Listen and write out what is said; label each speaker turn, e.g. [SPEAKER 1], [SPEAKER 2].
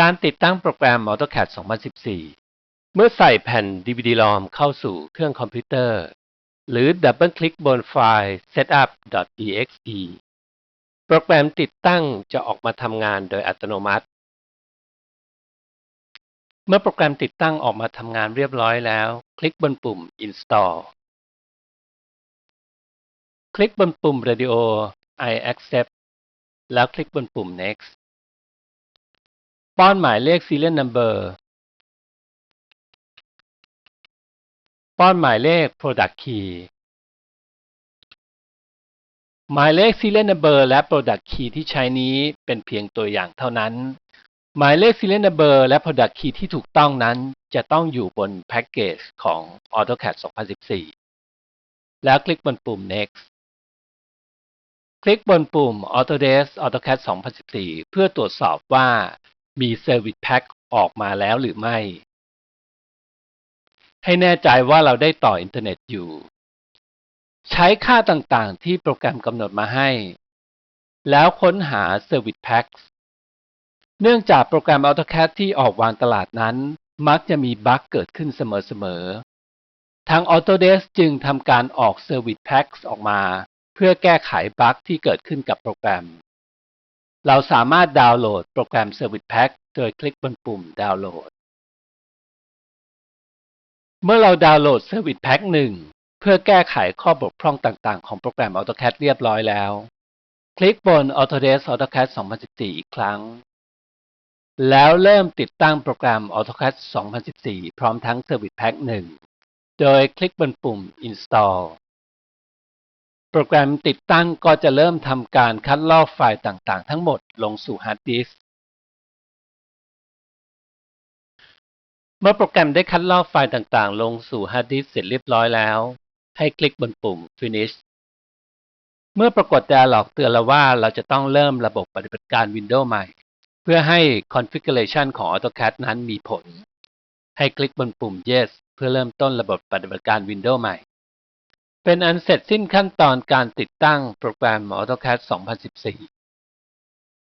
[SPEAKER 1] การติดตั้งโปรแกรม AutoCAD 2014 เมื่อใส่แผ่น DVD-ROM เข้าสู่เครื่องคอมพิวเตอร์ หรือดับเบิลคลิกบนไฟล์ setup.exe โปรแกรมติดตั้งจะออกมาทำงานโดยอัตโนมัติ เมื่อโปรแกรมติดตั้งออกมาทำงานเรียบร้อยแล้ว คลิกบนปุ่ม Install คลิกบนปุ่ม Radio I accept แล้วคลิกบนปุ่ม Next ป้อนหมายเลข Serial Number ป้อนหมายเลข Product Key หมายเลข Serial Number และ Product Key ที่ใช้นี้เป็นเพียงตัวอย่างเท่านั้น หมายเลข Serial Number และ Product Key ที่ถูกต้องนั้นจะต้องอยู่บนแพ็กเกจของ AutoCAD 2014 แล้วคลิกบนปุ่ม Next คลิกบนปุ่ม Autodesk AutoCAD 2014 เพื่อตรวจสอบว่า มี Service Pack ออกมาแล้วหรือไม่ ให้แน่ใจว่าเราได้ต่ออินเทอร์เน็ตอยู่ ใช้ค่าต่างๆที่โปรแกรมกำหนดมาให้ แล้วค้นหา Service Packs เนื่องจากโปรแกรม AutoCAD ที่ออกวางตลาดนั้น มักจะมีบั๊กเกิดขึ้นเสมอๆ ทาง Autodesk จึงทำการออก Service Packs ออกมา เพื่อแก้ไขบั๊กที่เกิดขึ้นกับโปรแกรม เราสามารถดาวน์โหลดโปรแกรม Service Pack โดยคลิกบนปุ่มดาวน์โหลด เมื่อเราดาวน์โหลด Service Pack 1 เพื่อแก้ไขข้อบกพร่องต่างๆ ของโปรแกรม AutoCAD เรียบร้อยแล้ว คลิกบน Autodesk AutoCAD 2014 อีกครั้ง แล้วเริ่มติดตั้งโปรแกรม AutoCAD 2014 พร้อมทั้ง Service Pack 1 โดยคลิกบนปุ่ม Install โปรแกรมติดตั้งก็จะเริ่มทำการคัดลอกไฟล์ต่างๆ ทั้งหมดลงสู่ฮาร์ดดิสก์เมื่อโปรแกรมได้คัดลอกไฟล์ต่างๆ ลงสู่ฮาร์ดดิสก์เสร็จเรียบร้อยแล้ว ให้คลิกบนปุ่ม Finish เมื่อปรากฏ Dialog เตือนเราว่าเราจะต้องเริ่มระบบปฏิบัติการ Windows ใหม่ เพื่อให้ Configuration ของ AutoCAD นั้นมีผล ให้คลิกบนปุ่ม Yes เพื่อเริ่มต้นระบบปฏิบัติการ Windows ใหม่ เป็นอันเสร็จสิ้นขั้นตอนการติดตั้งโปรแกรม AutoCAD 2014